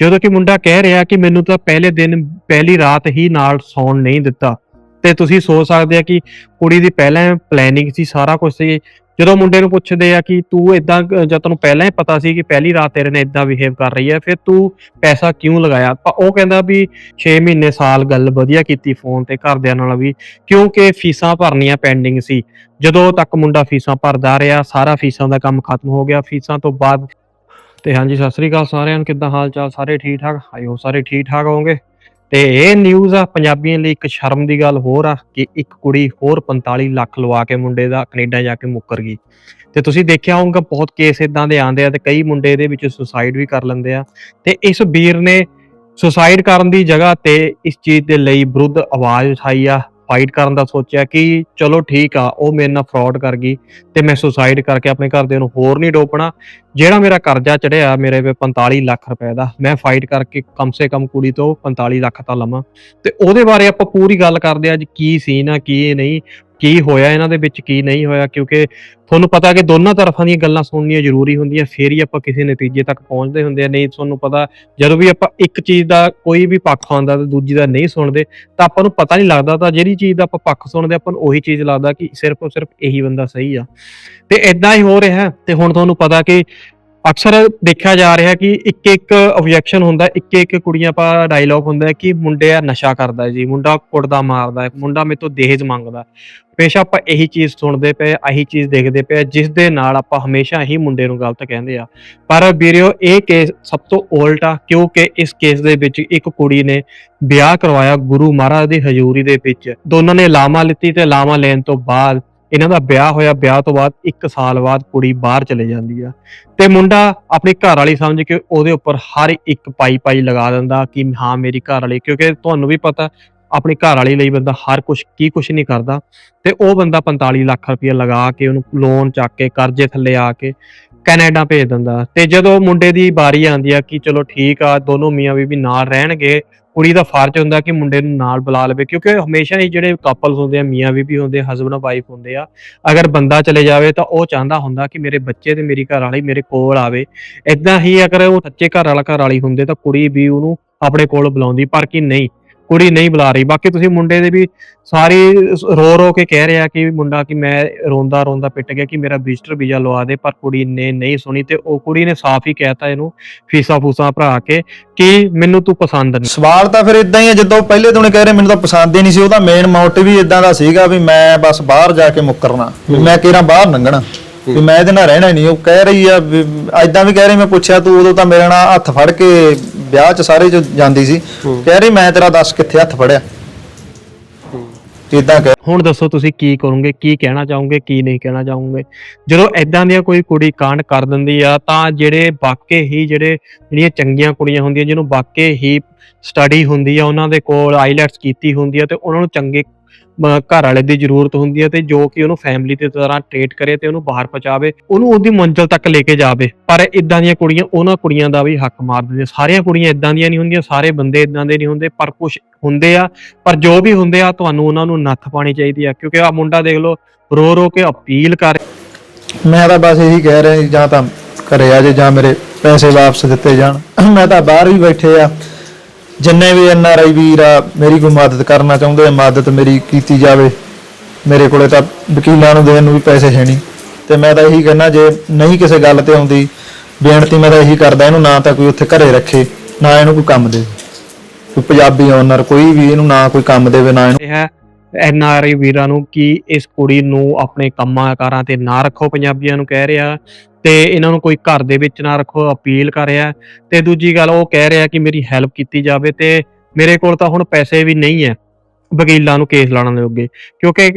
ਜਦੋਂ ਕਿ ਮੁੰਡਾ ਕਹਿ ਰਿਹਾ ਕਿ ਮੈਨੂੰ ਤਾਂ ਪਹਿਲੇ ਦਿਨ, ਪਹਿਲੀ ਰਾਤ ਹੀ ਨਾਲ ਸੌਣ ਨਹੀਂ ਦਿੱਤਾ। ਤੇ ਤੁਸੀਂ ਸੋਚ ਸਕਦੇ ਆ ਕਿ ਕੁੜੀ ਦੀ ਪਹਿਲਾਂ ਪਲੈਨਿੰਗ ਸੀ, ਸਾਰਾ ਕੁਝ ਸੀ। ਜਦੋਂ ਮੁੰਡੇ ਨੂੰ ਪੁੱਛਦੇ ਆ ਕਿ ਤੂੰ ਇਦਾਂ ਜਦ ਤੈਨੂੰ ਪਹਿਲਾਂ ਹੀ ਪਤਾ ਸੀ ਕਿ ਪਹਿਲੀ ਰਾਤ ਤੇਰੇ ਨੇ ਇਦਾਂ ਬਿਹੇਵ ਕਰ ਰਹੀ ਹੈ ਫਿਰ ਤੂੰ ਪੈਸਾ ਕਿਉਂ ਲਗਾਇਆ? ਉਹ ਕਹਿੰਦਾ ਵੀ 6 ਮਹੀਨੇ ਸਾਲ ਗੱਲ ਵਧੀਆ ਕੀਤੀ ਫੋਨ ਤੇ, ਘਰਦਿਆਂ ਨਾਲ ਵੀ, ਕਿਉਂਕਿ ਫੀਸਾਂ ਭਰਨੀਆਂ ਪੈਂਡਿੰਗ ਸੀ। ਜਦੋਂ ਤੱਕ ਮੁੰਡਾ ਫੀਸਾਂ ਭਰਦਾ ਰਿਹਾ, ਸਾਰਾ ਫੀਸਾਂ ਦਾ ਕੰਮ ਖਤਮ ਹੋ ਗਿਆ। ਫੀਸਾਂ ਤੋਂ ਬਾਅਦ ਤੇ ਹਾਂਜੀ, ਸਤਿ ਸ੍ਰੀ ਅਕਾਲ ਸਾਰਿਆਂ ਨੂੰ। ਕਿੱਦਾਂ ਹਾਲ ਚਾਲ? ਸਾਰੇ ਠੀਕ ਠਾਕ? ਆਇਓ, ਸਾਰੇ ਠੀਕ ਠਾਕ ਹੋਵੋਗੇ? ਤੇ ਇਹ ਨਿਊਜ਼ ਆ, ਪੰਜਾਬੀਆਂ ਲਈ ਇੱਕ ਸ਼ਰਮ ਦੀ ਗੱਲ ਹੋਰ ਆ ਕਿ ਇੱਕ ਕੁੜੀ ਹੋਰ 45 ਲੱਖ ਲਵਾ ਕੇ ਮੁੰਡੇ ਦਾ ਕੈਨੇਡਾ ਜਾ ਕੇ ਮੁੱਕਰ ਗਈ। ਤੇ ਤੁਸੀਂ ਦੇਖਿਆ ਹੋਊਗਾ, ਬਹੁਤ ਕੇਸ ਇਦਾਂ ਦੇ ਆਉਂਦੇ ਆ ਤੇ ਕਈ ਮੁੰਡੇ ਇਹਦੇ ਵਿੱਚ ਸੁਸਾਈਡ ਵੀ ਕਰ ਲੈਂਦੇ ਆ। ਤੇ ਇਸ ਵੀਰ ਨੇ ਸੁਸਾਈਡ ਕਰਨ ਦੀ ਜਗ੍ਹਾ ਤੇ ਇਸ ਚੀਜ਼ ਦੇ ਲਈ ਵਿਰੁੱਧ ਆਵਾਜ਼ ਉਠਾਈ ਆ। ਫਾਈਟ ਕਰਨ ਦਾ ਸੋਚਿਆ ਕਿ ਚਲੋ ਠੀਕ ਆ, ਉਹ ਮੇਰੇ ਨਾਲ ਫਰਾਡ ਕਰ ਗਈ ਤੇ ਮੈਂ ਸੁਸਾਈਡ ਕਰਕੇ ਆਪਣੇ ਘਰਦਿਆਂ ਨੂੰ ਹੋਰ ਨਹੀਂ ਡੋਪਣਾ। ਜਿਹੜਾ ਮੇਰਾ ਕਰਜ਼ਾ ਚੜਿਆ ਮੇਰੇ ਤੇ 45 ਲੱਖ ਰੁਪਏ ਦਾ, ਮੈਂ ਫਾਈਟ ਕਰਕੇ ਕਮ ਸੇ ਕਮ ਕੁੜੀ ਤੋਂ 45 ਲੱਖ ਤਾਂ ਲਵਾਂ। ਤੇ ਉਹਦੇ ਬਾਰੇ ਆਪਾਂ ਪੂਰੀ ਗੱਲ ਕਰਦੇ ਆ ਅੱਜ ਕੀ ਸੀਨ ਆ, ਕੀ ਨਹੀਂ। ਕੀ ਹੋਇਆ ਇਹਨਾਂ ਦੇ ਵਿੱਚ, ਕੀ ਨਹੀਂ ਹੋਇਆ? ਕਿਉਂਕਿ ਤੁਹਾਨੂੰ ਪਤਾ ਕਿ ਦੋਨਾਂ ਤਰਫਾਂ ਦੀਆਂ ਗੱਲਾਂ ਸੁਣਨੀਆਂ ਜ਼ਰੂਰੀ ਹੁੰਦੀਆਂ, ਫੇਰ ਹੀ ਆਪਾਂ ਕਿਸੇ ਨਤੀਜੇ ਤੱਕ ਪਹੁੰਚਦੇ ਹੁੰਦੇ ਆ। ਨਹੀਂ, ਤੁਹਾਨੂੰ ਪਤਾ, ਜਦੋਂ ਵੀ ਆਪਾਂ ਇੱਕ ਚੀਜ਼ ਦਾ ਕੋਈ ਵੀ ਪੱਖ ਆਉਂਦਾ ਤੇ ਦੂਜੀ ਦਾ ਨਹੀਂ ਸੁਣਦੇ, ਤਾਂ ਆਪਾਂ ਨੂੰ ਪਤਾ ਨਹੀਂ ਲੱਗਦਾ, ਤਾਂ ਜਿਹੜੀ ਚੀਜ਼ ਦਾ ਆਪਾਂ ਪੱਖ ਸੁਣਦੇ ਆਪਾਂ ਨੂੰ ਉਹੀ ਚੀਜ਼ ਲੱਗਦਾ ਕਿ ਸਿਰਫ ਔਰ ਸਿਰਫ ਇਹੀ ਬੰਦਾ ਸਹੀ ਆ। ਤੇ ਇਦਾਂ ਹੀ ਹੋ ਰਿਹਾ ਤੇ ਹੁਣ ਤੁਹਾਨੂੰ ਪਤਾ ਕਿ ਅਕਸਰ ਦੇਖਿਆ ਜਾ ਰਿਹਾ ਕਿ ਇੱਕ ਇੱਕ ਓਬਜੈਕਸ਼ਨ ਹੁੰਦਾ ਇੱਕ ਇੱਕ ਕੁੜੀਆਂ ਪਾ ਡਾਇਲੌਗ ਹੁੰਦਾ ਹੈ ਕਿ ਮੁੰਡਿਆ ਨਸ਼ਾ ਕਰਦਾ ਜੀ, ਮੁੰਡਾ ਕੁੜਦਾ ਮਾਰਦਾ ਹੈ, ਮੁੰਡਾ ਮੇਰੇ ਤੋਂ ਦਹੇਜ ਮੰਗਦਾ ਹੈ। ਹਮੇਸ਼ਾ ਆਪਾਂ ਇਹੀ ਚੀਜ਼ ਸੁਣਦੇ ਪਏ ਇਹੀ ਚੀਜ਼ ਦੇਖਦੇ ਪਏ ਜਿਸ ਦੇ ਨਾਲ ਆਪਾਂ ਹਮੇਸ਼ਾ ਹੀ ਮੁੰਡੇ ਨੂੰ ਗਲਤ ਕਹਿੰਦੇ ਆ ਪਰ ਵੀਰਿਓ ਇਹ ਕੇਸ ਸਭ ਤੋਂ ਉਲਟ ਆ, ਕਿਉਂਕਿ ਇਸ ਕੇਸ ਦੇ ਵਿੱਚ ਇੱਕ ਕੁੜੀ ਨੇ ਵਿਆਹ ਕਰਵਾਇਆ ਗੁਰੂ ਮਹਾਰਾਜ ਦੀ ਹਜ਼ੂਰੀ ਦੇ ਵਿੱਚ ਦੋਨਾਂ ਨੇ ਲਾਮਾ ਲਿੱਤੀ ਤੇ ਲਾਮਾ ਲੈਣ ਤੋਂ ਬਾਅਦ ਇਹਨਾਂ ਦਾ ਵਿਆਹ ਹੋਇਆ, ਵਿਆਹ ਤੋਂ ਬਾਅਦ 1 ਸਾਲ ਬਾਅਦ ਕੁੜੀ ਬਾਹਰ ਚਲੇ ਜਾਂਦੀ ਆ। ਤੇ ਮੁੰਡਾ ਆਪਣੀ ਘਰ ਵਾਲੀ ਸਮਝ ਕੇ ਉਹਦੇ ਉੱਪਰ ਹਰ ਇੱਕ ਪਾਈ ਪਾਈ ਲਗਾ ਦਿੰਦਾ ਕਿ ਹਾਂ, ਮੇਰੀ ਘਰ ਵਾਲੀ ਕਿਉਂਕਿ ਤੁਹਾਨੂੰ ਵੀ ਪਤਾ ਆਪਣੀ ਘਰ ਵਾਲੀ ਲਈ ਬੰਦਾ ਹਰ ਕੁਝ ਕੀ ਕੁਝ ਨਹੀਂ ਕਰਦਾ। ਤੇ ਉਹ ਬੰਦਾ 45 ਲੱਖ ਰੁਪਏ ਲਗਾ ਕੇ ਉਹਨੂੰ ਲੋਨ ਚੱਕ ਕੇ ਕਰਜ਼ੇ ਥੱਲੇ ਆ ਕੇ ਕੈਨੇਡਾ ਭੇਜ ਦਿੰਦਾ। ਤੇ ਜਦੋਂ ਮੁੰਡੇ ਦੀ ਵਾਰੀ ਆਉਂਦੀ ਆ ਕਿ ਚਲੋ ਠੀਕ ਆ, ਦੋਨੋਂ ਮੀਆਂ ਬੀਬੀ ਨਾਲ ਰਹਿਣਗੇ ਕੁੜੀ ਦਾ ਫਰਜ਼ ਹੁੰਦਾ ਕਿ ਮੁੰਡੇ ਨੂੰ ਨਾਲ ਬੁਲਾ ਲਵੇ, ਕਿਉਂਕਿ ਹਮੇਸ਼ਾ ਹੀ ਜਿਹੜੇ ਕਪਲਸ ਹੁੰਦੇ ਆ, ਮੀਆਂ ਬੀਬੀ ਹੁੰਦੇ ਆ ਹਸਬੰਡ ਵਾਈਫ ਹੁੰਦੇ ਆ, ਅਗਰ ਬੰਦਾ ਚਲੇ ਜਾਵੇ ਤਾਂ ਉਹ ਚਾਹੁੰਦਾ ਹੁੰਦਾ ਕਿ ਮੇਰੇ ਬੱਚੇ ਤੇ ਮੇਰੀ ਘਰ ਵਾਲੀ ਮੇਰੇ ਕੋਲ ਆਵੇ। ਇਦਾਂ ਹੀ ਅਗਰ ਉਹ ਸੱਚੇ ਘਰ ਵਾਲਾ ਘਰ ਵਾਲੀ ਹੁੰਦੇ ਤਾਂ ਕੁੜੀ ਵੀ ਉਹਨੂੰ ਆਪਣੇ ਕੋਲ ਬੁਲਾਉਂਦੀ, ਪਰ ਕਿ ਨਹੀਂ ਕੁੜੀ ਨਹੀਂ ਬੁਲਾ ਰਹੀ। ਬਾਕੀ ਤੁਸੀਂ ਮੁੰਡੇ ਦੇ ਵੀ ਸਾਰੀ ਰੋ ਰੋ ਕੇ ਕਹਿ ਰਿਹਾ ਕਿ ਮੁੰਡਾ ਕਿ ਮੈਂ ਰੋਂਦਾ ਰੋਂਦਾ ਪਿੱਟ ਗਿਆ ਕਿ ਮੇਰਾ ਵਿਜ਼ਟਰ ਵੀਜ਼ਾ ਲਵਾ ਦੇ, ਪਰ ਕੁੜੀ ਨੇ ਨਹੀਂ ਸੁਣੀ ਤੇ ਉਹ ਕੁੜੀ ਨੇ ਸਾਫ਼ ਹੀ ਕਹਿਤਾ ਇਹਨੂੰ ਫੀਸਾਂ ਫੂਸਾਂ ਭਰਾ ਕੇ ਕਿ ਮੈਨੂੰ ਤੂੰ ਪਸੰਦ ਨਹੀਂ। ਸਵਾਲ ਤਾਂ ਫਿਰ ਇਦਾਂ ਹੀ ਹੈ ਜਦੋਂ ਪਹਿਲੇ ਤੋਂ ਕਹਿ ਰਹੇ ਮੈਨੂੰ ਤਾਂ ਪਸੰਦ ਹੀ ਨਹੀਂ ਸੀ, ਉਹਦਾ ਮੇਨ ਮੋਟਿਵ ਹੀ ਇਦਾਂ ਦਾ ਸੀਗਾ ਵੀ ਮੈਂ ਬਸ ਬਾਹਰ ਜਾ ਕੇ ਮੁੱਕਰਨਾ, ਵੀ ਮੈਂ ਕਿਹੜਾ ਬਾਹਰ ਲੰਘਣਾ, ਵੀ ਮੈਂ ਇਹਦੇ ਨਾਲ ਰਹਿਣਾ ਹੀ ਨਹੀਂ। ਉਹ ਕਹਿ ਰਹੀ ਆ ਵੀ ਐਦਾਂ ਵੀ ਕਹਿ ਰਹੀ, ਮੈਂ ਪੁੱਛਿਆ ਤੂੰ ਉਦੋਂ ਤਾਂ ਮੇਰੇ ਨਾਲ ਹੱਥ ਫੜ ਕੇ ਵਿਆਹ 'ਚ ਸਾਰੇ 'ਚ ਜਾਂਦੀ ਸੀ ਕਹਿ ਰਹੀ ਮੈਂ ਤੇਰਾ ਦੱਸ ਕਿੱਥੇ ਹੱਥ ਫੜਿਆ। ਇਦਾਂ ਕਹਿ। ਹੁਣ ਦੱਸੋ ਤੁਸੀਂ ਕੀ ਕਰੋਗੇ ਕੀ ਕਹਿਣਾ ਚਾਹੋਗੇ ਕੀ ਨਹੀਂ ਕਹਿਣਾ ਚਾਹੋਗੇ। ਜਦੋਂ ਐਦਾਂ ਦੀਆਂ ਕੋਈ ਕੁੜੀ ਕਾਂਡ ਕਰ ਦਿੰਦੀ ਆ ਤਾਂ ਜਿਹੜੇ ਵਾਕੇ ਹੀ ਜਿਹੜੇ ਜਿਹੜੀਆਂ ਚੰਗੀਆਂ ਕੁੜੀਆਂ ਹੁੰਦੀਆਂ ਜਿਹਨੂੰ ਵਾਕੇ ਹੀ ਸਟੱਡੀ ਹੁੰਦੀ ਆ ਉਹਨਾਂ ਦੇ ਕੋਲ ਆਈਲੈਟਸ ਕੀਤੀ ਹੁੰਦੀ ਆ ਤੇ ਉਹਨਾਂ ਨੂੰ ਚੰਗੇ ਘਰ ਵਾਲੇ ਦੀ ਜ਼ਰੂਰਤ ਹੁੰਦੀ ਹੈ ਤੇ ਜੋ ਕਿ ਉਹਨੂੰ ਫੈਮਿਲੀ ਦੀ ਤਰ੍ਹਾਂ ਟ੍ਰੀਟ ਕਰੇ ਤੇ ਉਹਨੂੰ ਬਾਹਰ ਪਹੁੰਚਾਵੇ, ਉਹਨੂੰ ਉਹਦੀ ਮੰਜ਼ਿਲ ਤੱਕ ਲੈ ਕੇ ਜਾਵੇ। ਪਰ ਇਦਾਂ ਦੀਆਂ ਕੁੜੀਆਂ, ਉਹਨਾਂ ਕੁੜੀਆਂ ਦਾ ਵੀ ਹੱਕ ਮਾਰ ਦਿੰਦੀਆਂ ਸਾਰੀਆਂ ਕੁੜੀਆਂ ਇਦਾਂ ਦੀਆਂ ਨਹੀਂ ਹੁੰਦੀਆਂ, ਸਾਰੇ ਬੰਦੇ ਇਦਾਂ ਦੇ ਨਹੀਂ ਹੁੰਦੇ, ਪਰ ਕੁਝ ਹੁੰਦੇ ਆ, ਪਰ ਜੋ ਵੀ ਹੁੰਦੇ ਆ, ਤੁਹਾਨੂੰ ਉਹਨਾਂ ਨੂੰ ਨੱਥ ਪਾਣੀ ਚਾਹੀਦੀ ਆ। ਕਿਉਂਕਿ ਆ ਮੁੰਡਾ ਦੇਖ ਲਓ, ਰੋ ਰੋ ਕੇ ਅਪੀਲ ਕਰ ਮੈਂ ਤਾਂ ਬਸ ਇਹੀ ਕਹਿ ਰਿਹਾ ਜਾਂ ਤਾਂ ਘਰੇ ਆ ਜੇ, ਜਾਂ ਮੇਰੇ ਪੈਸੇ ਵਾਪਸ ਦਿੱਤੇ ਜਾਣ। ਮੈਂ ਤਾਂ ਬਾਹਰ ਵੀ ਬੈਠੇ ਆ। ਜਿੰਨੇ ਵੀ ਐਨ ਆਰ ਆਈ ਵੀਰ ਆ, ਮੇਰੀ ਕੋਈ ਮਦਦ ਕਰਨਾ ਚਾਹੁੰਦੇ ਆ, ਮਦਦ ਮੇਰੀ ਕੀਤੀ ਜਾਵੇ, ਮੇਰੇ ਕੋਲੇ ਤਾਂ ਵਕੀਲਾਂ ਨੂੰ ਦੇਣ ਨੂੰ ਵੀ ਪੈਸੇ ਹੈ ਨਹੀਂ। ਤੇ ਮੈਂ ਤਾਂ ਇਹੀ ਕਹਿਣਾ ਜੇ ਨਹੀਂ ਕਿਸੇ ਗੱਲ ਤੇ ਆਉਂਦੀ, ਬੇਨਤੀ ਮੈਂ ਤਾਂ ਇਹੀ ਕਰਦਾ, ਇਹਨੂੰ ਨਾ ਤਾਂ ਕੋਈ ਉੱਥੇ ਘਰੇ ਰੱਖੇ, ਨਾ ਇਹਨੂੰ ਕੋਈ ਕੰਮ ਦੇ। ਕੋਈ ਪੰਜਾਬੀ ਓਨਰ ਕੋਈ ਵੀ, ਇਹਨੂੰ ਨਾ ਕੋਈ ਕੰਮ ਦੇਵੇ, ਨਾ ਇਹਨੂੰ ਹੈ ਐਨ ਆਰ ਆਈ ਵੀਰਾਂ ਨੂੰ ਕਿ ਇਸ ਕੁੜੀ ਨੂੰ ਆਪਣੇ ਕੰਮਾਂ ਕਾਰਾਂ ਤੇ ਨਾ ਰੱਖੋ, ਪੰਜਾਬੀਆਂ ਨੂੰ ਕਹਿ ਰਿਹਾ। ਤੇ ਇਹਨਾਂ ਨੂੰ ਕੋਈ ਘਰ ਦੇ ਵਿੱਚ ਨਾ ਰੱਖੋ, ਅਪੀਲ ਕਰ ਰਿਹਾ। ਤੇ ਦੂਜੀ ਗੱਲ, ਉਹ ਕਹਿ ਰਿਹਾ ਕਿ ਮੇਰੀ ਹੈਲਪ ਕੀਤੀ ਜਾਵੇ ਤੇ ਮੇਰੇ ਕੋਲ ਤਾਂ ਹੁਣ ਪੈਸੇ ਵੀ ਨਹੀਂ ਹੈ ਵਕੀਲਾਂ ਨੂੰ ਕੇਸ ਲਾਉਣ ਦੇ ਅੱਗੇ। ਕਿਉਂਕਿ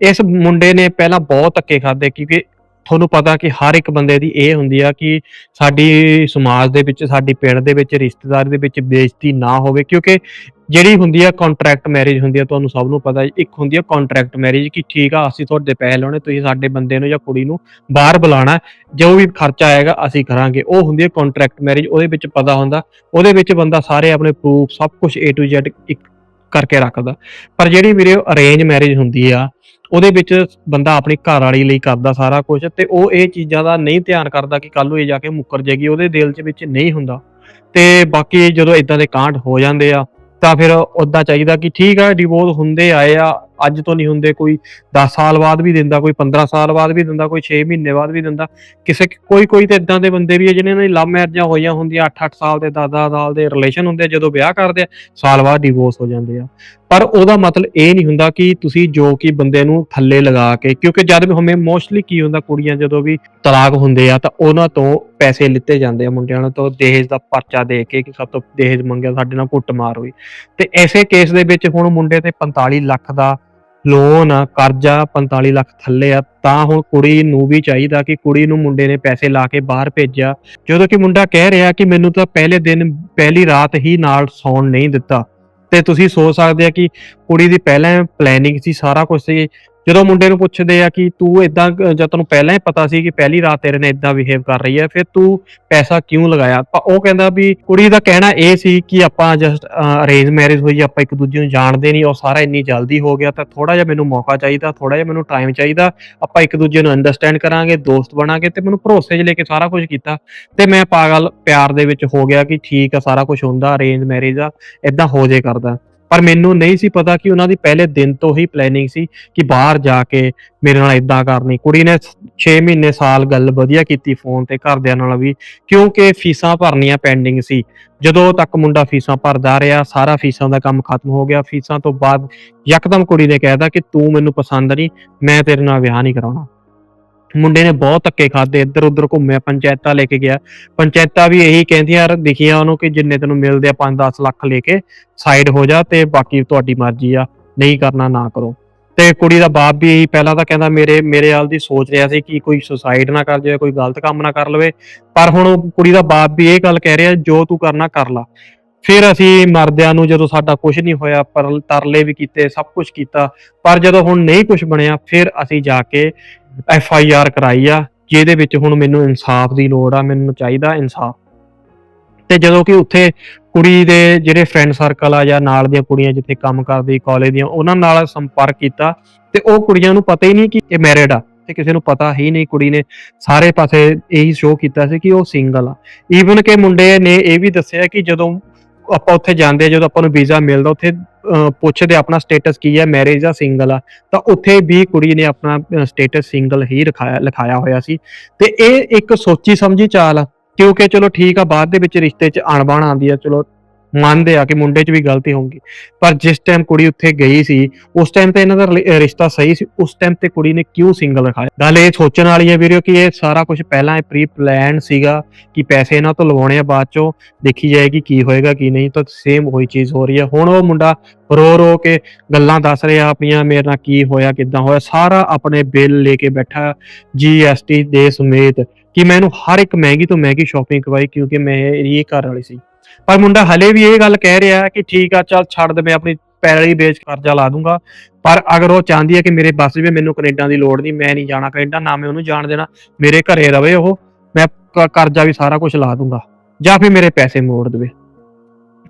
ਇਸ ਮੁੰਡੇ ਨੇ ਪਹਿਲਾਂ ਬਹੁਤ ਧੱਕੇ ਖਾਦੇ ਕਿਉਂਕਿ ਤੁਹਾਨੂੰ ਪਤਾ ਕਿ ਹਰ ਇੱਕ ਬੰਦੇ ਦੀ ਇਹ ਹੁੰਦੀ ਆ ਕਿ ਸਾਡੀ ਸਮਾਜ ਦੇ ਵਿੱਚ, ਸਾਡੀ ਪਿੰਡ ਦੇ ਵਿੱਚ, ਰਿਸ਼ਤੇਦਾਰ ਦੇ ਵਿੱਚ ਬੇਇੱਜ਼ਤੀ ਨਾ ਹੋਵੇ, ਕਿਉਂਕਿ ਜਿਹੜੀ ਹੁੰਦੀ ਆ ਕੰਟਰੈਕਟ ਮੈਰਿਜ ਹੁੰਦੀ ਆ, ਤੁਹਾਨੂੰ ਸਭ ਨੂੰ ਪਤਾ, ਇੱਕ ਹੁੰਦੀ ਆ ਕੰਟਰੈਕਟ ਮੈਰਿਜ ਕਿ ਠੀਕ ਆ, ਅਸੀਂ ਤੁਹਾਡੇ ਪੈਸੇ ਲਾਉਣੇ, ਤੁਸੀਂ ਸਾਡੇ ਬੰਦੇ ਨੂੰ ਜਾਂ ਕੁੜੀ ਨੂੰ ਬਾਹਰ ਬੁਲਾਣਾ ਜੋ ਵੀ ਖਰਚਾ ਆਏਗਾ ਅਸੀਂ ਕਰਾਂਗੇ। ਉਹ ਹੁੰਦੀ ਆ ਕੰਟਰੈਕਟ ਮੈਰਿਜ ਉਹਦੇ ਵਿੱਚ ਪਤਾ ਹੁੰਦਾ, ਉਹਦੇ ਵਿੱਚ ਬੰਦਾ ਸਾਰੇ ਆਪਣੇ ਪ੍ਰੂਫ ਸਭ ਕੁਝ A to Z ਇੱਕ ਕਰਕੇ ਰੱਖਦਾ। ਪਰ ਜਿਹੜੀ ਵੀਰੇ ਅਰੇਂਜ ਮੈਰਿਜ ਹੁੰਦੀ ਆ ਉਹਦੇ ਵਿੱਚ ਬੰਦਾ ਆਪਣੀ ਘਰ ਵਾਲੀ ਲਈ ਕਰਦਾ ਸਾਰਾ ਕੁਝ ਤੇ ਉਹ ਇਹ ਚੀਜ਼ਾਂ ਦਾ ਨਹੀਂ ਧਿਆਨ ਕਰਦਾ ਕਿ ਕੱਲ ਨੂੰ ਇਹ ਜਾ ਕੇ ਮੁੱਕਰ ਜਾਏਗੀ ਉਹਦੇ ਦਿਲ 'ਚ ਵਿੱਚ ਨਹੀਂ ਹੁੰਦਾ। ਤੇ ਬਾਕੀ ਜਦੋਂ ਇਦਾਂ ਦੇ ਕਾਂਡ ਹੋ ਜਾਂਦੇ ਆ, ਤਾਂ ਫਿਰ ਉਦਾਂ ਚਾਹੀਦਾ ਕਿ ਠੀਕ ਆ ਡਿਵੋਰਸ ਹੁੰਦੇ ਆਏ ਆ ਅੱਜ ਤੋਂ ਨਹੀਂ ਹੁੰਦੇ, ਕੋਈ 10 ਸਾਲ ਬਾਅਦ ਵੀ ਦਿੰਦਾ, ਕੋਈ 15 ਸਾਲ ਬਾਅਦ ਵੀ ਦਿੰਦਾ, ਕੋਈ 6 ਮਹੀਨੇ ਬਾਅਦ ਵੀ ਦਿੰਦਾ। ਕਿਸੇ ਕੋਈ ਕੋਈ ਤੇ ਇਦਾਂ ਦੇ ਬੰਦੇ ਵੀ ਆ ਜਿਨ੍ਹਾਂ ਦੀ ਲਵ ਮੈਰਿਜਾਂ ਹੋਈਆਂ ਹੁੰਦੀਆਂ 8-8 ਸਾਲ ਦੇ 10-10 ਸਾਲ ਦੇ ਰਿਲੇਸ਼ਨ ਹੁੰਦੇ ਆ, ਜਦੋਂ ਵਿਆਹ ਕਰਦੇ ਆ, ਸਾਲ ਬਾਅਦ ਡਿਵੋਰਸ ਹੋ ਜਾਂਦੇ ਆ। ਪਰ ਉਹਦਾ ਮਤਲਬ ਇਹ ਨਹੀਂ ਹੁੰਦਾ ਕਿ ਤੁਸੀਂ ਜੋ ਕਿ ਬੰਦੇ ਨੂੰ ਥੱਲੇ ਲਗਾ ਕੇ, ਕਿਉਂਕਿ ਜਦ ਵੀ ਹਮੇ ਮੋਸਟਲੀ ਕੀ ਹੁੰਦਾ, ਕੁੜੀਆਂ ਜਦੋਂ ਵੀ ਤਲਾਕ ਹੁੰਦੇ ਆ, ਤਾਂ ਉਹਨਾਂ ਤੋਂ ਪੈਸੇ ਲਿੱਤੇ ਜਾਂਦੇ ਆ ਮੁੰਡਿਆਂ ਨੂੰ, ਤੋਂ ਦਹੇਜ ਦਾ ਪਰਚਾ ਦੇ ਕੇ ਕਿ ਸਭ ਤੋਂ ਦਹੇਜ ਮੰਗਿਆ, ਸਾਡੇ ਨਾਲ ਕੁੱਟਮਾਰ ਹੋਈ। ਤੇ ਐਸੇ ਕੇਸ ਦੇ ਵਿੱਚ ਹੁਣ ਮੁੰਡੇ ਤੇ 45 ਲੱਖ ਦਾ ਲੋਨ ਆ, ਕਰਜ਼ਾ 45 ਲੱਖ ਥੱਲੇ ਆ, ਤਾਂ ਹੁਣ ਕੁੜੀ ਨੂੰ ਵੀ ਚਾਹੀਦਾ ਕਿ ਕੁੜੀ ਨੂੰ ਮੁੰਡੇ ਨੇ ਪੈਸੇ ਲਾ ਕੇ ਬਾਹਰ ਭੇਜਿਆ। ਜਦੋਂ ਕਿ ਮੁੰਡਾ ਕਹਿ ਰਿਹਾ ਕਿ ਮੈਨੂੰ ਤਾਂ ਪਹਿਲੇ ਦਿਨ, ਪਹਿਲੀ ਰਾਤ ਹੀ ਨਾਲ ਸੌਣ ਨਹੀਂ ਦਿੱਤਾ। ਤੇ ਤੁਸੀਂ ਸੋਚ ਸਕਦੇ ਆ ਕਿ ਕੁੜੀ ਦੀ ਪਹਿਲਾਂ ਪਲੈਨਿੰਗ ਸੀ, ਸਾਰਾ ਕੁਝ ਸੀ ਜਦੋਂ ਮੁੰਡੇ ਨੂੰ ਪੁੱਛਦੇ ਆ ਕਿ ਤੂੰ ਇਦਾਂ ਜਦ ਤੈਨੂੰ ਪਹਿਲਾਂ ਹੀ ਪਤਾ ਸੀ ਕਿ ਪਹਿਲੀ ਰਾਤ ਤੇਰੇ ਨੇ ਇਦਾਂ ਬਿਹੇਵ ਕਰ ਰਹੀ ਹੈ, ਫਿਰ ਤੂੰ ਪੈਸਾ ਕਿਉਂ ਲਗਾਇਆ? ਉਹ ਕਹਿੰਦਾ ਵੀ ਕੁੜੀ ਦਾ ਕਹਿਣਾ ਇਹ ਸੀ ਕਿ ਆਪਾਂ ਜਸਟ ਅਰੇਂਜ ਮੈਰਿਜ ਹੋਈ, ਆਪਾਂ ਇੱਕ ਦੂਜੇ ਨੂੰ ਜਾਣਦੇ ਨਹੀਂ, ਉਹ ਸਾਰਾ ਇੰਨੀ ਜਲਦੀ ਹੋ ਗਿਆ, ਤਾਂ ਥੋੜਾ ਜਿਹਾ ਮੈਨੂੰ ਮੌਕਾ ਚਾਹੀਦਾ ਥੋੜਾ ਜਿਹਾ ਮੈਨੂੰ ਟਾਈਮ ਚਾਹੀਦਾ, ਆਪਾਂ ਇੱਕ ਦੂਜੇ ਨੂੰ ਅੰਡਰਸਟੈਂਡ ਕਰਾਂਗੇ, ਦੋਸਤ ਬਣਾਂਗੇ, ਤੇ ਮੈਨੂੰ ਭਰੋਸੇ 'ਚ ਲੈ ਕੇ ਸਾਰਾ ਕੁਝ ਕੀਤਾ। ਤੇ ਮੈਂ ਪਾਗਲ ਪਿਆਰ ਦੇ ਵਿੱਚ ਹੋ ਗਿਆ ਕਿ ਠੀਕ ਆ, ਸਾਰਾ ਕੁਝ ਹੁੰਦਾ ਅਰੇਂਜ ਮੈਰਿਜ ਆ ਇਦਾਂ ਹੋ ਜੇ ਕਰਦਾ। ਪਰ ਮੈਨੂੰ ਨਹੀਂ ਸੀ ਪਤਾ ਕਿ ਉਹਨਾਂ ਦੀ ਪਹਿਲੇ ਦਿਨ ਤੋਂ ਹੀ ਪਲੈਨਿੰਗ ਸੀ ਕਿ ਬਾਹਰ ਜਾ ਕੇ ਮੇਰੇ ਨਾਲ ਇਦਾਂ ਕਰਨੀ। ਕੁੜੀ ਨੇ 6 ਮਹੀਨੇ ਸਾਲ ਗੱਲ ਵਧੀਆ ਕੀਤੀ ਫੋਨ ਤੇ, ਘਰਦਿਆਂ ਨਾਲ ਵੀ, ਕਿਉਂਕਿ ਫੀਸਾਂ ਭਰਨੀਆਂ ਪੈਂਡਿੰਗ ਸੀ। ਜਦੋਂ ਤੱਕ ਮੁੰਡਾ ਫੀਸਾਂ ਭਰਦਾ ਰਿਹਾ, ਸਾਰਾ ਫੀਸਾਂ ਦਾ ਕੰਮ ਖਤਮ ਹੋ ਗਿਆ। ਫੀਸਾਂ ਤੋਂ ਬਾਅਦ ਯਕਦਮ ਕੁੜੀ ਨੇ ਕਹਿਦਾ ਕਿ ਤੂੰ ਮੈਨੂੰ ਪਸੰਦ ਨਹੀਂ, ਮੈਂ ਤੇਰੇ ਨਾਲ ਵਿਆਹ ਨਹੀਂ ਕਰਾਉਣਾ। ਮੁੰਡੇ ਨੇ ਬਹੁਤ ਧੱਕੇ ਖਾਦੇ ਇੱਧਰ ਉੱਧਰ ਘੁੰਮਿਆ, ਪੰਚਾਇਤਾਂ ਲੈ ਕੇ ਗਿਆ। ਪੰਚਾਇਤਾਂ ਵੀ ਇਹੀ ਕਹਿੰਦੀਆਂ, ਯਾਰ ਦਿਖੀਆਂ ਉਹਨੂੰ ਕਿ ਜਿੰਨੇ ਤੈਨੂੰ ਮਿਲਦੇ ਆ 5-10 ਲੱਖ ਲੈ ਕੇ ਸਾਈਡ ਹੋ ਜਾ ਤੇ ਬਾਕੀ ਤੁਹਾਡੀ ਮਰਜ਼ੀ ਆ, ਨਹੀਂ ਕਰਨਾ, ਨਾ ਕਰੋ। ਤੇ ਕੁੜੀ ਦਾ ਬਾਪ ਵੀ ਇਹੀ ਪਹਿਲਾਂ ਤਾਂ ਕਹਿੰਦਾ, ਮੇਰੇ ਮੇਰੇ ਹਾਲ ਦੀ ਸੋਚ ਰਿਹਾ ਸੀ ਕਿ ਕੋਈ ਸੁਸਾਈਡ ਨਾ ਕਰ ਜਾਵੇ, ਕੋਈ ਗਲਤ ਕੰਮ ਨਾ ਕਰ ਲਵੇ। ਪਰ ਹੁਣ ਕੁੜੀ ਦਾ ਬਾਪ ਵੀ ਇਹ ਗੱਲ ਕਹਿ ਰਿਹਾ, ਜੋ ਤੂੰ ਕਰਨਾ ਕਰ ਲਾ। ਫਿਰ ਅਸੀਂ ਮਰਦਿਆਂ ਨੂੰ ਜਦੋਂ ਸਾਡਾ ਕੁਝ ਨਹੀਂ ਹੋਇਆ ਪਰ ਤਰਲੇ ਵੀ ਕੀਤੇ, ਸਭ ਕੁਝ ਕੀਤਾ। ਪਰ ਜਦੋਂ ਹੁਣ ਨਹੀਂ ਕੁਝ ਬਣਿਆ, ਫਿਰ ਅਸੀਂ ਜਾ ਕੇ ਐਫ ਆਈ ਆਰ ਕਰਾਈ ਆ, ਜਿਹਦੇ ਵਿੱਚ ਹੁਣ ਮੈਨੂੰ ਇਨਸਾਫ ਦੀ ਲੋੜ ਆ, ਮੈਨੂੰ ਚਾਹੀਦਾ ਇਨਸਾਫ। ਤੇ ਜਦੋਂ ਕਿ ਉੱਥੇ ਕੁੜੀ ਦੇ ਜਿਹੜੇ ਫਰੈਂਡ ਸਰਕਲ ਆ ਜਾਂ ਨਾਲ ਦੀਆਂ ਕੁੜੀਆਂ ਜਿੱਥੇ ਕੰਮ ਕਰਦੀ ਕਾਲਜ ਦੀਆਂ, ਉਹਨਾਂ ਨਾਲ ਸੰਪਰਕ ਕੀਤਾ ਤੇ ਉਹ ਕੁੜੀਆਂ ਨੂੰ ਪਤਾ ਹੀ ਨਹੀਂ ਕਿ ਇਹ ਮੈਰਿਡ ਆ ਤੇ ਕਿਸੇ ਨੂੰ ਪਤਾ ਹੀ ਨਹੀਂ ਕੁੜੀ ਨੇ ਸਾਰੇ ਪਾਸੇ ਇਹੀ ਸ਼ੋਅ ਕੀਤਾ ਸੀ ਕਿ ਉਹ ਸਿੰਗਲ ਆ। ਈਵਨ ਕਿ ਮੁੰਡੇ ਨੇ ਇਹ ਵੀ ਦੱਸਿਆ ਕਿ ਜਦੋਂ ਆਪਾਂ ਉੱਥੇ ਜਾਂਦੇ ਆ, ਜਦੋਂ ਆਪਾਂ ਨੂੰ ਵੀਜ਼ਾ ਮਿਲਦਾ ਉੱਥੇ ਅਹ, ਪੁੱਛਦੇ ਆਪਣਾ ਸਟੇਟਸ ਕੀ ਹੈ ਮੈਰਿਜ ਆ ਸਿੰਗਲ ਆ। ਤਾਂ ਉੱਥੇ ਵੀ ਕੁੜੀ ਨੇ ਆਪਣਾ ਸਟੇਟਸ ਸਿੰਗਲ ਹੀ ਰਖਾਇਆ ਲਿਖਾਇਆ ਹੋਇਆ ਸੀ। ਤੇ ਇਹ ਇੱਕ ਸੋਚੀ ਸਮਝੀ ਚਾਲ ਆ ਕਿਉਂਕਿ ਚਲੋ ਠੀਕ ਆ ਬਾਅਦ ਦੇ ਵਿੱਚ ਰਿਸ਼ਤੇ 'ਚ ਅਣਬਣ ਆਉਂਦੀ ਆ ਚਲੋ ਮੰਨਦੇ ਆ ਕਿ ਮੁੰਡੇ 'ਚ ਵੀ ਗਲਤੀ ਹੋਊਗੀ। ਪਰ ਜਿਸ ਟਾਈਮ ਕੁੜੀ ਉੱਥੇ ਗਈ ਸੀ, ਉਸ ਟਾਈਮ ਤੇ ਇਹਨਾਂ ਦਾ ਰਿਲੇ- ਰਿਸ਼ਤਾ ਸਹੀ ਸੀ, ਉਸ ਟਾਈਮ ਤੇ ਕੁੜੀ ਨੇ ਕਿਉਂ ਸਿੰਗਲ ਰਖਾਇਆ? ਗੱਲ ਇਹ ਸੋਚਣ ਵਾਲੀ ਹੈ ਵੀਰੋ ਕਿ ਇਹ ਸਾਰਾ ਕੁਝ ਪਹਿਲਾਂ ਇਹ ਪ੍ਰੀ ਪਲਾਨ ਸੀਗਾ ਕਿ ਪੈਸੇ ਇਹਨਾਂ ਤੋਂ ਲਵਾਉਣੇ ਆ ਬਾਅਦ ਚੋਂ, ਦੇਖੀ ਜਾਏਗੀ ਕੀ ਹੋਏਗਾ, ਕੀ ਨਹੀਂ, ਤਾਂ ਸੇਮ ਉਹੀ ਚੀਜ਼ ਹੋ ਰਹੀ ਹੈ। ਹੁਣ ਉਹ ਮੁੰਡਾ ਰੋ ਰੋ ਕੇ ਗੱਲਾਂ ਦੱਸ ਰਿਹਾ ਆਪਣੀਆਂ, ਮੇਰੇ ਨਾਲ ਕੀ ਹੋਇਆ, ਕਿੱਦਾਂ ਹੋਇਆ, ਸਾਰਾ ਆਪਣੇ ਬਿੱਲ ਲੈ ਕੇ ਬੈਠਾ ਜੀਐਸਟੀ ਦੇ ਸਮੇਤ ਕਿ ਮੈਂ ਇਹਨੂੰ ਹਰ ਇੱਕ ਮਹਿੰਗੀ ਤੋਂ ਮਹਿੰਗੀ ਸ਼ਾਪਿੰਗ ਕਰਵਾਈ, ਕਿਉਂਕਿ ਮੈਂ ਇਹ ਘਰ ਵਾਲੀ ਸੀ। ਪਰ ਮੁੰਡਾ ਹਲੇ ਵੀ ਇਹ ਗੱਲ ਕਹਿ ਰਿਹਾ ਕਿ ਠੀਕ ਆ, ਚੱਲ ਛੱਡ ਦੇ, ਮੈਂ ਆਪਣੀ ਪੈਲੀ ਵੇਚ ਕਰਜ਼ਾ ਲਾ ਦੂੰਗਾ। ਪਰ ਅਗਰ ਉਹ ਚਾਹੁੰਦੀ ਹੈ ਕਿ ਮੇਰੇ ਬਸ ਵੀ ਮੈਨੂੰ ਕੈਨੇਡਾ ਦੀ ਲੋੜ ਨਹੀਂ, ਮੈਂ ਨਹੀਂ ਜਾਣਾ ਕੈਨੇਡਾ, ਨਾ ਮੈਂ ਉਹਨੂੰ ਜਾਣ ਦੇਣਾ, ਮੇਰੇ ਘਰੇ ਰਵੇ ਉਹ, ਮੈਂ ਕਰਜ਼ਾ ਵੀ ਸਾਰਾ ਕੁਝ ਲਾ ਦੂੰਗਾ, ਜਾਂ ਫਿਰ ਮੇਰੇ ਪੈਸੇ ਮੋੜ ਦੇਵੇ।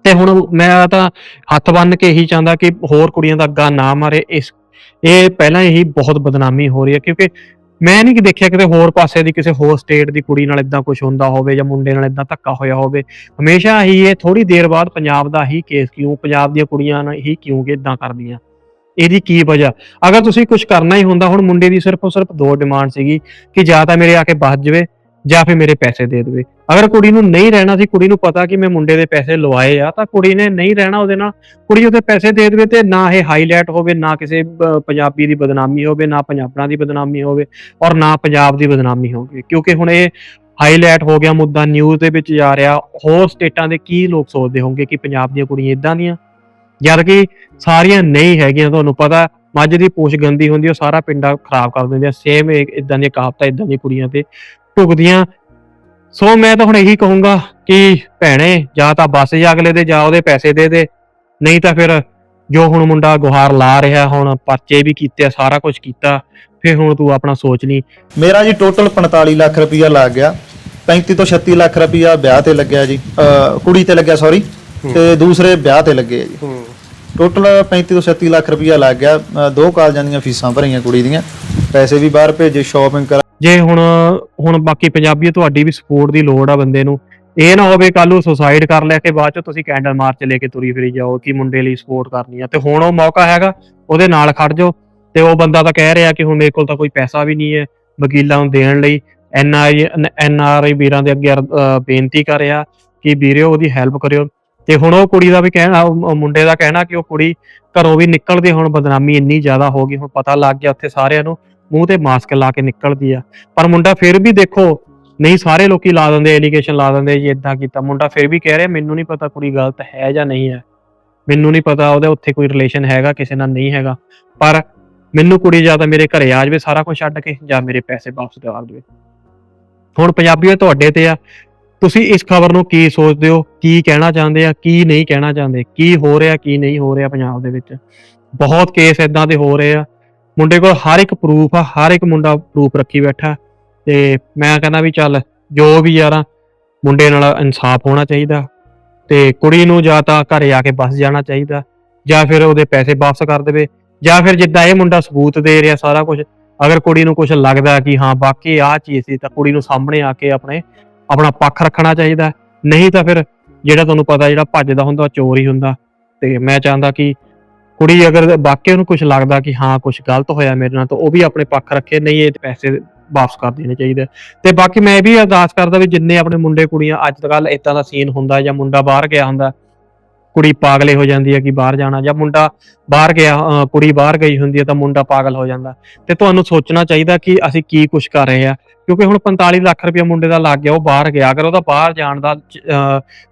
ਤੇ ਹੁਣ ਮੈਂ ਤਾਂ ਹੱਥ ਬੰਨ ਕੇ ਇਹੀ ਚਾਹੁੰਦਾ ਕਿ ਹੋਰ ਕੁੜੀਆਂ ਦਾ ਅੱਗਾ ਨਾ ਮਾਰੇ, ਇਸ, ਇਹ ਪਹਿਲਾਂ ਹੀ ਬਹੁਤ ਬਦਨਾਮੀ ਹੋ ਰਹੀ ਹੈ, ਕਿਉਂਕਿ ਮੈਂ ਨਹੀਂ ਕਿ ਦੇਖਿਆ ਕਿਤੇ ਹੋਰ ਪਾਸੇ ਦੀ, ਕਿਸੇ ਹੋਰ ਸਟੇਟ ਦੀ ਕੁੜੀ ਨਾਲ ਇਦਾਂ ਕੁਝ ਹੁੰਦਾ ਹੋਵੇ ਜਾਂ ਮੁੰਡੇ ਨਾਲ ਇਦਾਂ ਧੱਕਾ ਹੋਇਆ ਹੋਵੇ। ਹਮੇਸ਼ਾ ਹੀ ਇਹ ਥੋੜੀ ਦੇਰ ਬਾਅਦ ਪੰਜਾਬ ਦਾ ਹੀ ਕੇਸ ਕਿਉਂ, ਪੰਜਾਬ ਦੀਆਂ ਕੁੜੀਆਂ ਨਾਲ ਹੀ ਕਿਉਂ ਕਿ ਇਦਾਂ ਕਰਦੀਆਂ? ਇਹਦੀ ਕੀ ਵਜ੍ਹਾ? ਅਗਰ ਤੁਸੀਂ ਕੁਝ ਕਰਨਾ ਹੀ ਹੁੰਦਾ, ਹੁਣ ਮੁੰਡੇ ਦੀ ਸਿਰਫ ਔਰ ਸਿਰਫ ਦੋ ਡਿਮਾਂਡ ਸੀਗੀ ਕਿ ਜਾਂ ਤਾਂ ਮੇਰੇ ਆ ਕੇ ਬਚ ਜਾਵੇ ਜਾਂ ਫਿਰ ਮੇਰੇ ਪੈਸੇ ਦੇ ਦੇਵੇ। ਅਗਰ ਕੁੜੀ ਨੂੰ ਨਹੀਂ ਰਹਿਣਾ ਸੀ, ਕੁੜੀ ਨੂੰ ਪਤਾ ਕਿ ਮੈਂ ਮੁੰਡੇ ਦੇ ਪੈਸੇ ਲਵਾਏ ਆ, ਤਾਂ ਕੁੜੀ ਨੇ ਨਹੀਂ ਰਹਿਣਾ ਉਹਦੇ ਨਾਲ। ਕੁੜੀ ਉਹਦੇ ਪੈਸੇ ਦੇ ਦੇਵੇ ਤੇ ਨਾ ਇਹ ਹਾਈਲਾਈਟ ਹੋਵੇ, ਨਾ ਕਿਸੇ ਪੰਜਾਬੀ ਦੀ ਬਦਨਾਮੀ ਹੋਵੇ, ਨਾ ਪੰਜਾਬਣਾਂ ਦੀ ਬਦਨਾਮੀ ਹੋਵੇ ਔਰ ਨਾ ਪੰਜਾਬ ਦੀ ਬਦਨਾਮੀ ਹੋਵੇ। ਕਿਉਂਕਿ ਹੁਣ ਇਹ ਹਾਈਲਾਈਟ ਹੋ ਗਿਆ ਮੁੱਦਾ ਨਿਊਜ਼ ਦੇ ਵਿੱਚ ਜਾ ਰਿਹਾ, ਹੋਰ ਸਟੇਟਾਂ ਦੇ ਕੀ ਲੋਕ ਸੋਚਦੇ ਹੋਣਗੇ ਕਿ ਪੰਜਾਬ ਦੀਆਂ ਕੁੜੀਆਂ ਇਦਾਂ ਦੀਆਂ? ਜਦ ਕਿ ਸਾਰੀਆਂ ਨਹੀਂ ਹੈਗੀਆਂ, ਤੁਹਾਨੂੰ ਪਤਾ, ਮੱਝ ਦੀ ਪੂਛ ਗੰਦੀ ਹੁੰਦੀ, ਉਹ ਸਾਰਾ ਪਿੰਡਾ ਖਰਾਬ ਕਰ ਦਿੰਦੀਆਂ ਸੇਮ ਇਦਾਂ ਦੀਆਂ ਕਹਾਵਤਾਂ ਇਦਾਂ ਦੀਆਂ ਕੁੜੀਆਂ ਤੇ। ਢੁਕਦੀਆਂ ਸੋ ਮੈਂ ਤਾਂ ਹੁਣ ਇਹੀ ਕਹੂੰਗਾ ਕਿ ਭੈਣੇ ਜਾਂ ਤਾਂ ਬੱਸ ਜਾ ਅਗਲੇ ਦੇ ਜਾ ਉਹਦੇ ਪੈਸੇ ਦੇ ਦੇ। ਨਹੀਂ ਤਾਂ ਫਿਰ ਜੋ ਹੁਣ ਮੁੰਡਾ ਗੁਹਾਰ ਲਾ ਰਿਹਾ ਹੁਣ ਪਰਚੇ ਵੀ ਕੀਤੇ ਆ ਸਾਰਾ ਕੁਝ ਕੀਤਾ ਫਿਰ ਹੁਣ ਤੂੰ ਆਪਣਾ ਸੋਚ ਲਈ ਮੇਰਾ ਜੀ ਟੋਟਲ 45 ਲੱਖ ਰੁਪਈਆ ਲੱਗ ਗਿਆ। 35 ਤੋਂ 36 ਲੱਖ ਰੁਪਈਆ ਵਿਆਹ ਤੇ ਲੱਗਿਆ ਜੀ। ਅਹ ਕੁੜੀ ਤੇ ਲੱਗਿਆ ਸੌਰੀ ਤੇ ਦੂਸਰੇ ਵਿਆਹ ਤੇ ਲੱਗੇ ਆ ਜੀ। ਟੋਟਲ 35 ਤੋਂ 36 ਲੱਖ ਰੁਪਈਆ ਲੱਗ ਗਿਆ। ਅਹ ਦੋ ਕਾਲਜਾਂ ਦੀਆਂ ਫੀਸਾਂ ਭਰੀਆਂ ਕੁੜੀ ਦੀਆਂ। ਪੈਸੇ ਵੀ ਬਾਹਰ ਭੇਜੇ ਸ਼ਾਪਿੰਗ ਕਰ ਜੇ ਹੁਣ ਹੁਣ ਬਾਕੀ ਪੰਜਾਬੀ ਤੁਹਾਡੀ ਵੀ ਸਪੋਰਟ ਦੀ ਲੋੜ ਆ ਬੰਦੇ ਨੂੰ, ਇਹ ਨਾ ਹੋਵੇ ਕੱਲ ਨੂੰ ਸੁਸਾਈਡ ਕਰ ਲਿਆ ਕਿ ਬਾਅਦ ਚ ਤੁਸੀਂ ਕੈਂਡਲ ਮਾਰਚ ਲੈ ਕੇ ਤੁਰੀ ਫਿਰੀ ਜਾਓ, ਕਿ ਮੁੰਡੇ ਲਈ ਸਪੋਰਟ ਕਰਨੀ ਆ। ਤੇ ਹੁਣ ਉਹ ਮੌਕਾ ਹੈਗਾ, ਉਹਦੇ ਨਾਲ ਖੜ ਜਾਓ। ਤੇ ਉਹ ਬੰਦਾ ਤਾਂ ਕਹਿ ਰਿਹਾ ਕਿ ਹੁਣ ਮੇਰੇ ਕੋਲ ਤਾਂ ਕੋਈ ਪੈਸਾ ਵੀ ਨਹੀਂ ਹੈ, ਵਕੀਲਾਂ ਨੂੰ ਦੇਣ ਲਈ। ਐਨ ਆਈ, ਐਨ ਆਰ ਆਈ ਵੀਰਾਂ ਦੇ ਅੱਗੇ ਬੇਨਤੀ ਕਰ ਰਿਹਾ ਕਿ ਵੀਰਿਓ ਉਹਦੀ ਹੈਲਪ ਕਰਿਓ। ਤੇ ਹੁਣ ਉਹ ਕੁੜੀ ਦਾ ਵੀ ਕਹਿਣਾ ਮੁੰਡੇ ਦਾ ਕਹਿਣਾ ਕਿ ਉਹ ਕੁੜੀ ਘਰੋਂ ਵੀ ਨਿਕਲਦੀ, ਹੁਣ ਬਦਨਾਮੀ ਇੰਨੀ ਜ਼ਿਆਦਾ ਹੋ ਗਈ, ਹੁਣ ਪਤਾ ਲੱਗ ਗਿਆ ਉੱਥੇ ਸਾਰਿਆਂ ਨੂੰ ਮੂੰਹ ਤੇ ਮਾਸਕ ਲਾ ਕੇ ਨਿਕਲਦੀ ਆ। ਪਰ ਮੁੰਡਾ ਫਿਰ ਵੀ ਦੇਖੋ, ਨਹੀਂ ਸਾਰੇ ਲੋਕੀ ਲਾ ਦਿੰਦੇ ਐਲੀਗੇਸ਼ਨ ਲਾ ਦਿੰਦੇ, ਜੀ ਇਦਾਂ ਕੀਤਾ। ਮੁੰਡਾ ਫਿਰ ਵੀ ਕਹਿ ਰਿਹਾ, ਮੈਨੂੰ ਨਹੀਂ ਪਤਾ ਕੁੜੀ ਗਲਤ ਹੈ ਜਾਂ ਨਹੀਂ ਹੈ। ਮੈਨੂੰ ਨਹੀਂ ਪਤਾ ਉਹਦੇ ਉੱਥੇ ਕੋਈ ਰਿਲੇਸ਼ਨ ਹੈਗਾ, ਕਿਸੇ ਨਾਲ ਨਹੀਂ ਹੈਗਾ। ਪਰ ਮੈਨੂੰ ਕੁੜੀ ਜਾਂ ਤਾਂ ਮੇਰੇ ਘਰੇ ਆ ਜਾਵੇ, ਸਾਰਾ ਕੁਝ ਛੱਡ ਕੇ, ਜਾਂ ਮੇਰੇ ਪੈਸੇ ਵਾਪਸ ਦਿਵਾ ਦੇਵੇ। ਹੁਣ ਪੰਜਾਬੀਓ ਤੁਹਾਡੇ ਤੇ ਆ। ਤੁਸੀਂ ਇਸ ਖਬਰ ਨੂੰ ਕੀ ਸੋਚਦੇ ਹੋ? ਕੀ ਕਹਿਣਾ ਚਾਹੁੰਦੇ ਆ? ਕੀ ਨਹੀਂ ਕਹਿਣਾ ਚਾਹੁੰਦੇ? ਕੀ ਹੋ ਰਿਹਾ, ਕੀ ਨਹੀਂ ਹੋ ਰਿਹਾ ਪੰਜਾਬ ਦੇ ਵਿੱਚ? ਬਹੁਤ ਕੇਸ ਇਦਾਂ ਦੇ ਹੋ ਰਹੇ ਆ। ਮੁੰਡੇ ਕੋਲ ਹਰ ਇੱਕ ਪ੍ਰੂਫ ਆ, ਹਰ ਇੱਕ ਮੁੰਡਾ ਪ੍ਰੂਫ ਰੱਖੀ ਬੈਠਾ। ਤੇ ਮੈਂ ਕਹਿੰਦਾ ਵੀ ਚੱਲ, ਜੋ ਵੀ ਯਾਰਾ ਮੁੰਡੇ ਨਾਲ ਇਨਸਾਫ ਹੋਣਾ ਚਾਹੀਦਾ। ਤੇ ਕੁੜੀ ਨੂੰ ਜਾਂ ਤਾਂ ਘਰੇ ਆ ਕੇ ਬਸ ਜਾਣਾ ਚਾਹੀਦਾ, ਜਾਂ ਫਿਰ ਉਹਦੇ ਪੈਸੇ ਵਾਪਸ ਕਰ ਦੇਵੇ, ਜਾਂ ਫਿਰ ਜਿੱਦਾਂ ਇਹ ਮੁੰਡਾ ਸਬੂਤ ਦੇ ਰਿਹਾ ਸਾਰਾ ਕੁਝ ਅਗਰ ਕੁੜੀ ਨੂੰ ਕੁਝ ਲੱਗਦਾ ਕਿ ਹਾਂ ਬਾਕੀ ਆਹ ਚੀਜ਼ ਸੀ, ਤਾਂ ਕੁੜੀ ਨੂੰ ਸਾਹਮਣੇ ਆ ਕੇ ਆਪਣੇ, ਆਪਣਾ ਪੱਖ ਰੱਖਣਾ ਚਾਹੀਦਾ। ਨਹੀਂ ਤਾਂ ਫਿਰ ਜਿਹੜਾ ਤੁਹਾਨੂੰ ਪਤਾ ਜਿਹੜਾ ਭੱਜਦਾ ਹੁੰਦਾ, ਉਹ ਚੋਰ ਹੀ ਹੁੰਦਾ। ਤੇ ਮੈਂ ਚਾਹੁੰਦਾ ਕਿ ਕੁੜੀ ਅਗਰ ਵਾਕਿਆ ਨੂੰ ਕੁਝ ਲੱਗਦਾ ਕਿ ਹਾਂ ਕੁਝ ਗਲਤ ਹੋਇਆ ਮੇਰੇ ਨਾਲ, ਤਾਂ ਉਹ ਵੀ ਆਪਣੇ ਪੱਖ ਰੱਖੇ, ਨਹੀਂ ਇਹ ਪੈਸੇ ਵਾਪਸ ਕਰ ਦੇਣੇ ਚਾਹੀਦੇ। ਤੇ ਬਾਕੀ ਮੈਂ ਇਹ ਵੀ ਅਰਦਾਸ ਕਰਦਾ ਵੀ ਜਿੰਨੇ ਆਪਣੇ ਮੁੰਡੇ ਕੁੜੀਆਂ, ਅੱਜ ਕੱਲ ਇਦਾਂ ਦਾ ਸੀਨ ਹੁੰਦਾ ਜਾਂ ਮੁੰਡਾ ਬਾਹਰ ਗਿਆ ਹੁੰਦਾ, ਕੁੜੀ ਪਾਗਲੇ ਹੋ ਜਾਂਦੀ ਹੈ ਕਿ ਬਾਹਰ ਜਾਣਾ, ਜਾਂ ਮੁੰਡਾ ਬਾਹਰ ਗਿਆ ਕੁੜੀ ਬਾਹਰ ਗਈ ਹੁੰਦੀ ਹੈ ਤਾਂ ਮੁੰਡਾ ਪਾਗਲ ਹੋ ਜਾਂਦਾ। ਤੇ ਤੁਹਾਨੂੰ ਸੋਚਣਾ ਚਾਹੀਦਾ ਕਿ ਅਸੀਂ ਕੀ ਕੁਝ ਕਰ ਰਹੇ ਆ ਕਿਉਂਕਿ ਹੁਣ 45 ਲੱਖ ਰੁਪਏ ਮੁੰਡੇ ਦਾ ਲੱਗ ਗਿਆ, ਉਹ ਬਾਹਰ ਗਿਆ। ਅਗਰ ਉਹਦਾ ਬਾਹਰ ਜਾਣ ਦਾ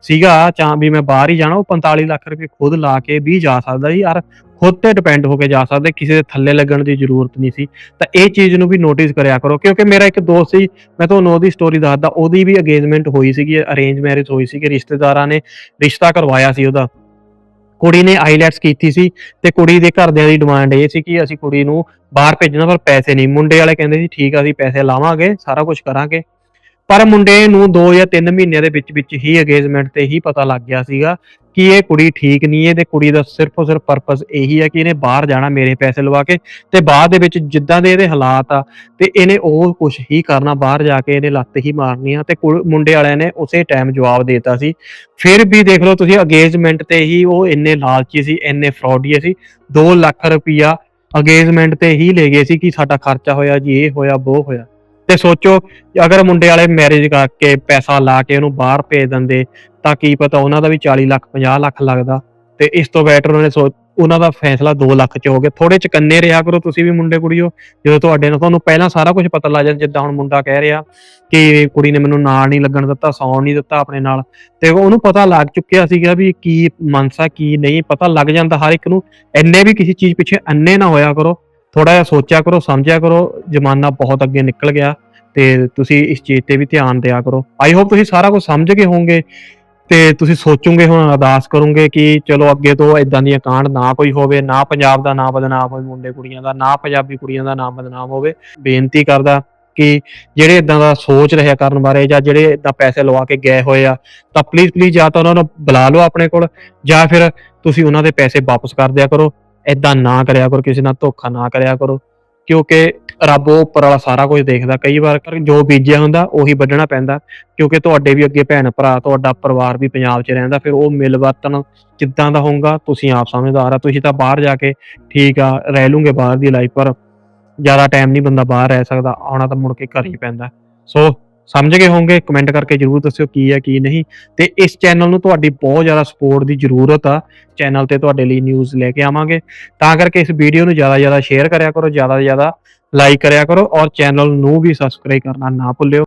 ਸੀਗਾ ਚਾਹ ਵੀ ਮੈਂ ਬਾਹਰ ਹੀ ਜਾਣਾ, ਉਹ 45 ਲੱਖ ਰੁਪਏ ਖੁਦ ਲਾ ਕੇ ਵੀ ਜਾ ਸਕਦਾ ਸੀ। ਯਾਰ ਖੁਦ ਤੇ ਡਿਪੈਂਡ ਹੋ ਕੇ ਜਾ ਸਕਦੇ, ਕਿਸੇ ਦੇ ਥੱਲੇ ਲੱਗਣ ਦੀ ਜ਼ਰੂਰਤ ਨਹੀਂ ਸੀ। ਤਾਂ ਇਹ ਚੀਜ਼ ਨੂੰ ਵੀ ਨੋਟਿਸ ਕਰਿਆ ਕਰੋ, ਕਿਉਂਕਿ ਮੇਰਾ ਇੱਕ ਦੋਸਤ ਸੀ, ਮੈਂ ਤੁਹਾਨੂੰ ਉਹਦੀ ਸਟੋਰੀ ਦੱਸਦਾ, ਉਹਦੀ ਵੀ ਅਗੇਜਮੈਂਟ ਹੋਈ ਸੀਗੀ ਅਰੇਂਜ ਮੈਰਿਜ ਹੋਈ ਸੀਗੀ, ਰਿਸ਼ਤੇਦਾਰਾਂ ਨੇ ਰਿਸ਼ਤਾ ਕਰਵਾਇਆ ਸੀ ਉਹਦਾ। ਕੁੜੀ ਨੇ ਆਈਲੈਟਸ ਕੀਤੀ ਸੀ ਤੇ ਕੁੜੀ ਦੇ ਘਰਦਿਆਂ ਦੀ ਡਿਮਾਂਡ ਇਹ ਸੀ ਕਿ ਅਸੀਂ ਕੁੜੀ ਨੂੰ ਬਾਹਰ ਭੇਜਣਾ ਪਰ ਪੈਸੇ ਨਹੀਂ। ਮੁੰਡੇ ਵਾਲੇ ਕਹਿੰਦੇ ਸੀ, ਠੀਕ ਆ, ਅਸੀਂ ਪੈਸੇ ਲਾਵਾਂਗੇ, ਸਾਰਾ ਕੁਝ ਕਰਾਂਗੇ। ਪਰ ਮੁੰਡੇ ਨੂੰ 2 ਜਾਂ 3 ਮਹੀਨਿਆਂ ਦੇ ਵਿੱਚ ਵਿੱਚ ਹੀ ਅਗੇਜਮੈਂਟ ਤੇ ਹੀ ਪਤਾ ਲੱਗ ਗਿਆ ਸੀਗਾ ਕਿ ਇਹ ਕੁੜੀ ਠੀਕ ਨਹੀਂ ਹੈ ਤੇ ਕੁੜੀ ਦਾ ਸਿਰਫ ਸਿਰਫ ਪਰਪਸ ਇਹੀ ਹੈ ਕਿ ਇਹਨੇ ਬਾਹਰ ਜਾਣਾ, ਮੇਰੇ ਪੈਸੇ ਲਵਾ ਕੇ ਤੇ ਬਾਅਦ ਦੇ ਵਿੱਚ ਜਿੱਦਾਂ ਦੇ ਇਹਦੇ ਹਾਲਾਤ ਆ ਤੇ ਇਹਨੇ ਉਹ ਕੁਝ ਹੀ ਕਰਨਾ, ਬਾਹਰ ਜਾ ਕੇ ਇਹਨੇ ਲੱਤ ਹੀ ਮਾਰਨੀ ਆ ਤੇ ਕੁੜ- ਮੁੰਡੇ ਵਾਲਿਆਂ ਨੇ ਉਸੇ ਟਾਈਮ ਜਵਾਬ ਦੇਤਾ ਸੀ। ਫਿਰ ਵੀ ਦੇਖ ਲਓ ਤੁਸੀਂ ਅਗੇਜਮੈਂਟ ਤੇ ਹੀ ਉਹ ਇੰਨੇ ਲਾਲਚੀ ਸੀ, ਇੰਨੇ ਫਰਾਡੀਏ ਸੀ 2 ਲੱਖ ਰੁਪਈਆ ਅਗੇਜਮੈਂਟ ਤੇ ਹੀ ਲੈ ਗਏ ਸੀ ਕਿ ਸਾਡਾ ਖਰਚਾ ਹੋਇਆ ਜੀ, ਇਹ ਹੋਇਆ ਉਹ ਹੋਇਆ। ਤੇ ਸੋਚੋ, ਅਗਰ ਮੁੰਡੇ ਵਾਲੇ ਮੈਰਿਜ ਕਰਕੇ ਪੈਸਾ ਲਾ ਕੇ ਉਹਨੂੰ ਬਾਹਰ ਭੇਜ ਦਿੰਦੇ, ਤਾਂ ਕੀ ਪਤਾ ਉਹਨਾਂ ਦਾ ਵੀ 40 ਲੱਖ 50 ਲੱਖ ਲੱਗਦਾ। ਤੇ ਇਸ ਤੋਂ ਬੈਟਰ ਉਹਨੇ ਸੋਚ ਉਹਨਾਂ ਦਾ ਫੈਸਲਾ 2 ਲੱਖ ਚ ਹੋ ਗਿਆ। ਥੋੜੇ ਚਕੰਨੇ ਰਿਹਾ ਕਰੋ ਤੁਸੀਂ ਵੀ ਮੁੰਡੇ ਕੁੜੀਓ। ਜਦੋਂ ਤੁਹਾਡੇ ਨਾਲ ਤੁਹਾਨੂੰ ਪਹਿਲਾਂ ਸਾਰਾ ਕੁਝ ਪਤਾ ਲੱਗ ਜਾਂਦਾ, ਜਿੱਦਾਂ ਹੁਣ ਮੁੰਡਾ ਕਹਿ ਰਿਹਾ ਕਿ ਕੁੜੀ ਨੇ ਮੈਨੂੰ ਨਾਲ ਨਹੀਂ ਲੱਗਣ ਦਿੱਤਾ, ਸੌਣ ਨਹੀਂ ਦਿੱਤਾ ਆਪਣੇ ਨਾਲ। ਤੇ ਉਹਨੂੰ ਪਤਾ ਲੱਗ ਚੁੱਕਿਆ ਸੀਗਾ ਵੀ ਕੀ ਮਨਸਾ, ਕੀ ਨਹੀਂ, ਪਤਾ ਲੱਗ ਜਾਂਦਾ ਹਰ ਇੱਕ ਨੂੰ। ਇੰਨੇ ਵੀ ਕਿਸੇ ਚੀਜ਼ ਪਿੱਛੇ ਅੰਨੇ ਨਾ ਹੋਇਆ ਕਰੋ। ਥੋੜਾ ਜਿਹਾ ਸੋਚਿਆ ਕਰੋ, ਸਮਝਿਆ ਕਰੋ, ਜ਼ਮਾਨਾ ਬਹੁਤ ਅੱਗੇ ਨਿਕਲ ਗਿਆ ਤੇ ਤੁਸੀਂ ਇਸ ਚੀਜ਼ ਤੇ ਵੀ ਧਿਆਨ ਦਿਆ ਕਰੋ। ਆਈ ਹੋਪ ਤੁਸੀਂ ਸਾਰਾ ਕੁਝ ਸਮਝ ਗਏ ਹੋਵੋਗੇ ਤੇ ਤੁਸੀਂ ਸੋਚੋਗੇ ਹੁਣ, ਅਰਦਾਸ ਕਰੋਗੇ ਕਿ ਚਲੋ ਅੱਗੇ ਤੋਂ ਇਦਾਂ ਦੀਆਂ ਕਾਂਡ ਨਾ ਕੋਈ ਹੋਵੇ, ਨਾ ਪੰਜਾਬ ਦਾ ਨਾਮ ਬਦਨਾਮ ਹੋਵੇ, ਮੁੰਡੇ ਕੁੜੀਆਂ ਦਾ, ਨਾ ਪੰਜਾਬੀ ਕੁੜੀਆਂ ਦਾ ਨਾਮ ਬਦਨਾਮ ਹੋਵੇ। ਬੇਨਤੀ ਕਰਦਾ ਕਿ ਜਿਹੜੇ ਇਦਾਂ ਦਾ ਸੋਚ ਰਿਹਾ ਕਰਨ ਬਾਰੇ ਜਾਂ ਜਿਹੜੇ ਇਦਾਂ ਪੈਸੇ ਲਵਾ ਕੇ ਗਏ ਹੋਏ ਆ, ਤਾਂ ਪਲੀਜ਼ ਪਲੀਜ਼ ਜਾਂ ਤਾਂ ਉਹਨਾਂ ਨੂੰ ਬੁਲਾ ਲਓ ਆਪਣੇ ਕੋਲ ਜਾਂ ਫਿਰ ਤੁਸੀਂ ਉਹਨਾਂ ਦੇ ਪੈਸੇ ਵਾਪਸ ਕਰ ਦਿਆ ਕਰੋ। ਇਦਾਂ ਨਾ ਕਰਿਆ ਕਰੋ, ਕਿਸੇ ਨਾਲ ਧੋਖਾ ਨਾ ਕਰਿਆ ਕਰੋ। ਕਿਉਂਕਿ ਰੱਬ ਉਹ ਉੱਪਰ ਵਾਲਾ ਸਾਰਾ ਕੁਝ ਦੇਖਦਾ। ਕਈ ਵਾਰ ਜੋ ਬੀਜਿਆ ਹੁੰਦਾ, ਉਹੀ ਵੱਢਣਾ ਪੈਂਦਾ। ਕਿਉਂਕਿ ਤੁਹਾਡੇ ਵੀ ਅੱਗੇ ਭੈਣ ਭਰਾ, ਤੁਹਾਡਾ ਪਰਿਵਾਰ ਵੀ ਪੰਜਾਬ 'ਚ ਰਹਿੰਦਾ। ਫਿਰ ਉਹ ਮਿਲ ਵਰਤਨ ਕਿੱਦਾਂ ਦਾ ਹੋਊਗਾ, ਤੁਸੀਂ ਆਪ ਸਮਝਦਾਰ ਆ। ਤੁਸੀਂ ਤਾਂ ਬਾਹਰ ਜਾ ਕੇ ਠੀਕ ਆ, ਰਹਿ ਲੂਗੇ ਬਾਹਰ ਦੀ ਲਾਈਫ ਪਰ। ਜ਼ਿਆਦਾ ਟਾਈਮ ਨਹੀਂ ਬੰਦਾ ਬਾਹਰ ਰਹਿ ਸਕਦਾ, ਆਉਣਾ ਤਾਂ ਮੁੜ ਕੇ ਘਰ ਹੀ ਪੈਂਦਾ। ਸੋ ਸਮਝ ਗਏ ਹੋਵੋਗੇ ਕਮੈਂਟ ਕਰਕੇ ਜਰੂਰ ਦੱਸਿਓ ਕੀ ਹੈ, ਕੀ ਨਹੀਂ। ਤੇ ਇਸ ਚੈਨਲ ਨੂੰ ਤੁਹਾਡੀ ਬਹੁਤ ਜ਼ਿਆਦਾ ਸਪੋਰਟ ਦੀ ਜ਼ਰੂਰਤ ਆ। ਚੈਨਲ ਤੇ ਤੁਹਾਡੇ ਲਈ ਨਿਊਜ਼ ਲੈ ਕੇ ਆਵਾਂਗੇ। ਤਾਂ ਕਰਕੇ ਇਸ ਵੀਡੀਓ ਨੂੰ ਜ਼ਿਆਦਾ ਜ਼ਿਆਦਾ ਸ਼ੇਅਰ ਕਰਿਆ ਕਰੋ, ਜ਼ਿਆਦਾ ਜ਼ਿਆਦਾ ਲਾਈਕ ਕਰਿਆ ਕਰੋ ਔਰ ਚੈਨਲ ਨੂੰ ਵੀ ਸਬਸਕ੍ਰਾਈਬ ਕਰਨਾ ਨਾ ਭੁੱਲਿਓ।